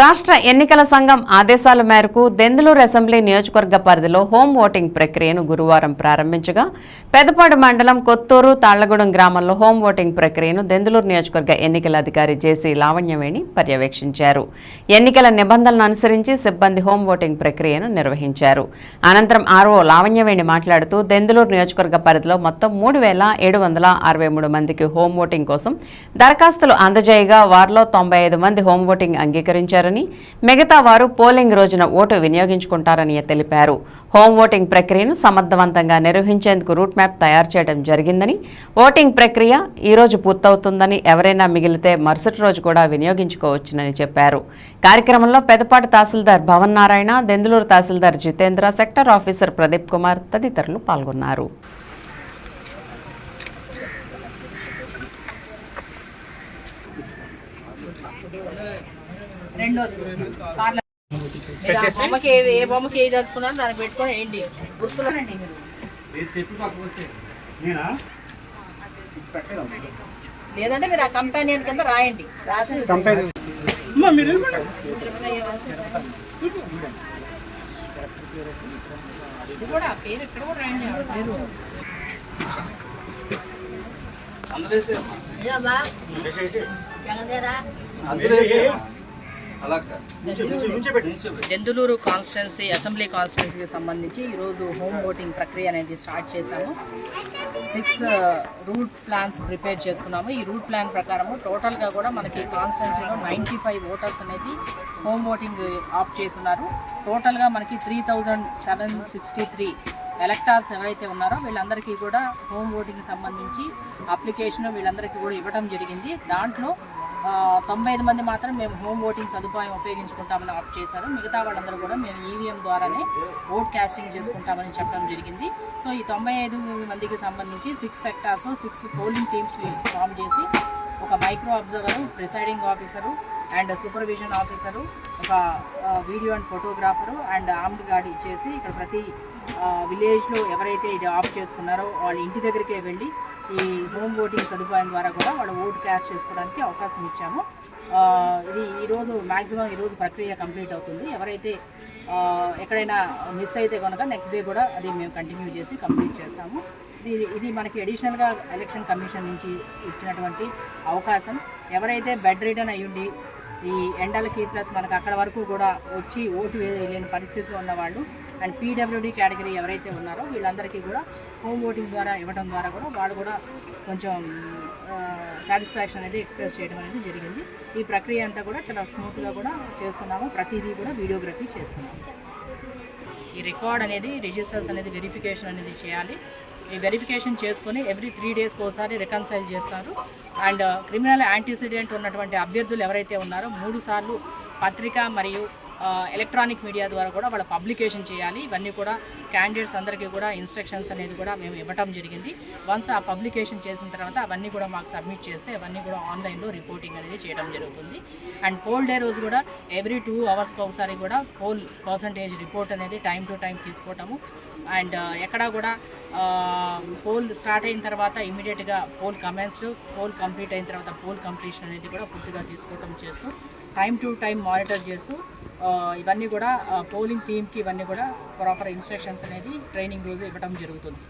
రాష్ట్ర ఎన్నికల సంఘం ఆదేశాల మేరకు దెందులూరు అసెంబ్లీ నియోజకవర్గ పరిధిలో హోం ఓటింగ్ ప్రక్రియను గురువారం ప్రారంభించగా పెదపాడు మండలం కొత్తూరు తాళ్ళగూడెం గ్రామంలో హోం ఓటింగ్ ప్రక్రియను దెందులూరు నియోజకవర్గ ఎన్నికల అధికారి జేసీ లావణ్యవేణి పర్యవేక్షించారు. ఎన్నికల నిబంధనలను అనుసరించి సిబ్బంది హోం ఓటింగ్ ప్రక్రియను నిర్వహించారు. అనంతరం ఆర్ఓ లావణ్యవేణి మాట్లాడుతూ దెందులూరు నియోజకవర్గ పరిధిలో మొత్తం మూడు వేల ఏడు వందల అరవై మూడు మందికి హోం ఓటింగ్ కోసం దరఖాస్తులు అందజేయగా వారిలో తొంభై ఐదు మంది హోం ఓటింగ్ అంగీకరించారు. చేశారని మిగతా వారు పోలింగ్ రోజున ఓటు వినియోగించుకుంటారని తెలిపారు. హోం ఓటింగ్ ప్రక్రియను సమర్థవంతంగా నిర్వహించేందుకు రూట్ మ్యాప్ తయారు చేయడం జరిగిందని ఓటింగ్ ప్రక్రియ ఈ రోజు పూర్తవుతుందని ఎవరైనా మిగిలితే మరుసటి రోజు కూడా వినియోగించుకోవచ్చునని చెప్పారు. కార్యక్రమంలో పెదపాటి తహసీల్దార్ భవన్ నారాయణ దెందులూరు తహసీల్దార్ జితేంద్ర సెక్టర్ ఆఫీసర్ ప్రదీప్ కుమార్ తదితరులు పాల్గొన్నారు. రెండోది. బొమ్మకి ఏ- బొమ్మకి దాన్ని పెట్టుకొని ఏంటి? గుర్తులోనండి మీరు. లేదంటే మీరు ఆ కంపానియన్ కింద రాయండి. రాసి ఇది కూడా ఆ పేరు ఇక్కడ కూడా రాయండి. ఆ పేరు ఏమ్మా? జగదేరా? దెందులూరు కాన్స్టిట్యున్సీ అసెంబ్లీ కాన్స్టిట్యున్సీకి సంబంధించి ఈరోజు హోమ్ ఓటింగ్ ప్రక్రియ అనేది స్టార్ట్ చేశాము. సిక్స్ రూట్ ప్లాన్స్ ప్రిపేర్ చేసుకున్నాము. ఈ రూట్ ప్లాన్ ప్రకారము టోటల్గా కూడా మనకి కాన్స్టిట్యున్సీలో నైంటీ ఫైవ్ ఓటర్స్ అనేది హోమ్ ఓటింగ్ ఆప్ చేస్తున్నారు. టోటల్గా మనకి three thousand seven sixty three electors ఎవరైతే ఉన్నారో వీళ్ళందరికీ కూడా హోమ్ ఓటింగ్ సంబంధించి అప్లికేషన్ వీళ్ళందరికీ కూడా ఇవ్వడం జరిగింది. దాంట్లో తొంభై ఐదు మంది మాత్రం మేము హోమ్ ఓటింగ్ సదుపాయం ఉపయోగించుకుంటామని ఆప్ట్ చేశారు. మిగతా వాళ్ళందరూ కూడా మేము ఈవీఎం ద్వారానే ఓట్ క్యాస్టింగ్ చేసుకుంటామని చెప్పడం జరిగింది. సో ఈ తొంభై ఐదు మందికి సంబంధించి six sectors six polling teams form చేసి ఒక micro observer presiding officer and supervision officer ఒక video and photographer and armed guard ఇచ్చేసి ఇక్కడ ప్రతి విలేజ్లో ఎవరైతే ఇది ఆఫ్ చేసుకున్నారో వాళ్ళ ఇంటి దగ్గరికే వెళ్ళి ఈ హోమ్ ఓటింగ్ సదుపాయం ద్వారా కూడా వాళ్ళు ఓటు క్యాష్ చేసుకోవడానికి అవకాశం ఇచ్చాము. ఇది ఈరోజు మ్యాక్సిమం ఈరోజు ప్రక్రియ కంప్లీట్ అవుతుంది. ఎవరైతే ఎక్కడైనా మిస్ అయితే కనుక నెక్స్ట్ డే కూడా అది మేము కంటిన్యూ చేసి కంప్లీట్ చేస్తాము. ఇది ఇది మనకి అడిషనల్గా ఎలక్షన్ కమిషన్ నుంచి ఇచ్చినటువంటి అవకాశం. ఎవరైతే బెడ్ రిటర్న్ అయ్యుండి ఈ ఎండలకి ప్లస్ మనకు అక్కడ వరకు కూడా వచ్చి ఓటు వేయలేని పరిస్థితిలో ఉన్నవాళ్ళు. అండ్ పీడబ్ల్యూడి కేటగిరీ ఎవరైతే ఉన్నారో వీళ్ళందరికీ కూడా హోమ్ ఓటింగ్ ద్వారా ఇవ్వడం ద్వారా కూడా వాళ్ళు కూడా కొంచెం సాటిస్ఫాక్షన్ అనేది ఎక్స్ప్రెస్ చేయడం అనేది జరిగింది. ఈ ప్రక్రియ అంతా కూడా చాలా స్మూత్గా కూడా చేస్తున్నాము. ప్రతిదీ కూడా వీడియోగ్రఫీ చేస్తున్నాము. ఈ రికార్డ్ అనేది రిజిస్టర్స్ అనేది వెరిఫికేషన్ అనేది చేయాలి. వెరిఫికేషన్ చేసుకొని ఎవ్రీ త్రీ డేస్కి ఒకసారి రికన్సైల్ చేస్తారు. అండ్ క్రిమినల్ యాంటీసిడెంట్ ఉన్నటువంటి అభ్యర్థులు ఎవరైతే ఉన్నారో మూడు సార్లు పత్రిక మరియు ఎలక్ట్రానిక్ మీడియా ద్వారా కూడా వాళ్ళ పబ్లికేషన్ చేయాలి. ఇవన్నీ కూడా క్యాండిడేట్స్ అందరికీ కూడా ఇన్స్ట్రక్షన్స్ అనేది కూడా మేము ఇవ్వటం జరిగింది. వన్స్ ఆ పబ్లికేషన్ చేసిన తర్వాత అవన్నీ కూడా మాకు సబ్మిట్ చేస్తే అవన్నీ కూడా ఆన్లైన్లో రిపోర్టింగ్ అనేది చేయడం జరుగుతుంది. అండ్ పోల్ డే రోజు కూడా ఎవ్రీ టూ అవర్స్కి ఒకసారి కూడా పోల్ పర్సంటేజ్ రిపోర్ట్ అనేది టైం టు టైం తీసుకోవటము. అండ్ uh, ఎక్కడా కూడా పోల్ స్టార్ట్ అయిన తర్వాత ఇమీడియట్గా పోల్ కమెంట్స్డ్ పోల్ కంప్లీట్ అయిన తర్వాత పోల్ కంప్లీషన్ అనేది కూడా పూర్తిగా తీసుకోవటం చేస్తూ టైం టు టైం మానిటర్ చేస్తూ ఇవన్నీ కూడా పోలింగ్ టీమ్కి ఇవన్నీ కూడా ప్రాపర్ ఇన్స్ట్రక్షన్స్ అనేది ట్రైనింగ్ రోజు ఇవ్వడం జరుగుతుంది.